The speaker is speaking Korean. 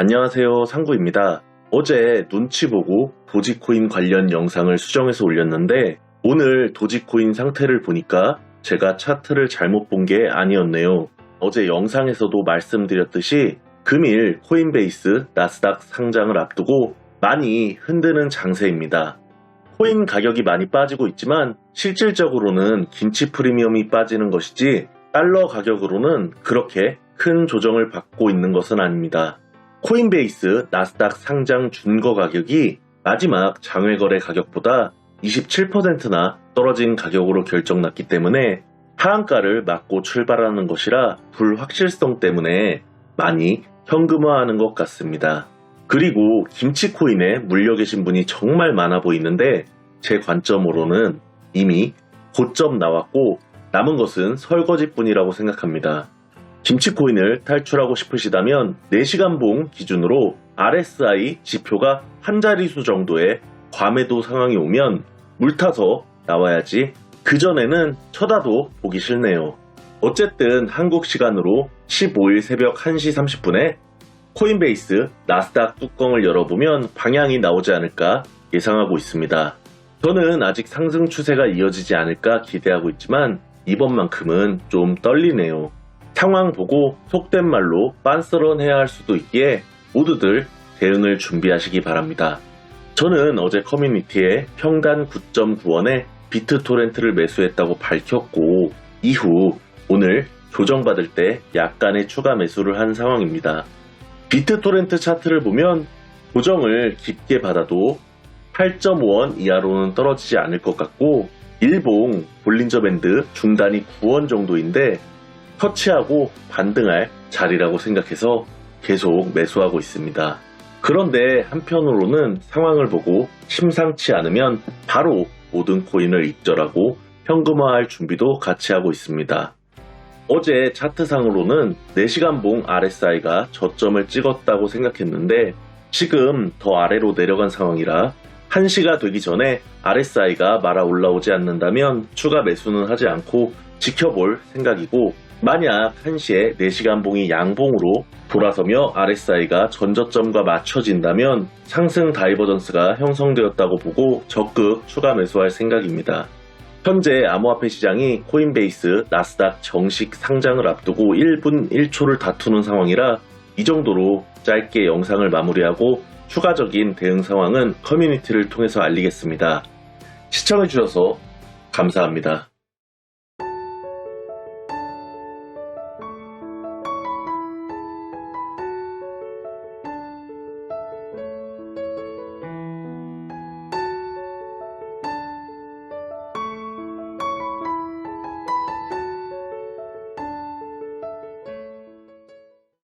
안녕하세요 상구입니다. 어제 눈치 보고 도지코인 관련 영상을 수정해서 올렸는데 오늘 도지코인 상태를 보니까 제가 차트를 잘못 본 게 아니었네요. 어제 영상에서도 말씀드렸듯이 금일 코인베이스 나스닥 상장을 앞두고 많이 흔드는 장세입니다. 코인 가격이 많이 빠지고 있지만 실질적으로는 김치 프리미엄이 빠지는 것이지 달러 가격으로는 그렇게 큰 조정을 받고 있는 것은 아닙니다. 코인베이스 나스닥 상장 준거 가격이 마지막 장외 거래 가격보다 27%나 떨어진 가격으로 결정났기 때문에 하한가를 맞고 출발하는 것이라 불확실성 때문에 많이 현금화하는 것 같습니다. 그리고 김치코인에 물려 계신 분이 정말 많아 보이는데 제 관점으로는 이미 고점 나왔고 남은 것은 설거지뿐이라고 생각합니다. 김치 코인을 탈출하고 싶으시다면 4시간 봉 기준으로 RSI 지표가 한 자릿수 정도의 과매도 상황이 오면 물타서 나와야지 그전에는 쳐다도 보기 싫네요. 어쨌든 한국 시간으로 15일 새벽 1시 30분에 코인베이스 나스닥 뚜껑을 열어보면 방향이 나오지 않을까 예상하고 있습니다. 저는 아직 상승 추세가 이어지지 않을까 기대하고 있지만 이번만큼은 좀 떨리네요. 상황 보고 속된 말로 빤스런 해야 할 수도 있기에 모두들 대응을 준비하시기 바랍니다. 저는 어제 커뮤니티에 평단 9.9원에 비트 토렌트를 매수했다고 밝혔고 이후 오늘 조정받을 때 약간의 추가 매수를 한 상황입니다. 비트 토렌트 차트를 보면 조정을 깊게 받아도 8.5원 이하로는 떨어지지 않을 것 같고 일봉 볼린저 밴드 중단이 9원 정도인데 터치하고 반등할 자리라고 생각해서 계속 매수하고 있습니다. 그런데 한편으로는 상황을 보고 심상치 않으면 바로 모든 코인을 입절하고 현금화할 준비도 같이 하고 있습니다. 어제 차트상으로는 4시간 봉 RSI가 저점을 찍었다고 생각했는데 지금 더 아래로 내려간 상황이라 1시가 되기 전에 RSI가 말아 올라오지 않는다면 추가 매수는 하지 않고 지켜볼 생각이고 만약 1시에 4시간 봉이 양봉으로 돌아서며 RSI가 전저점과 맞춰진다면 상승 다이버전스가 형성되었다고 보고 적극 추가 매수할 생각입니다. 현재 암호화폐 시장이 코인베이스, 나스닥 정식 상장을 앞두고 1분 1초를 다투는 상황이라 이 정도로 짧게 영상을 마무리하고 추가적인 대응 상황은 커뮤니티를 통해서 알리겠습니다. 시청해주셔서 감사합니다.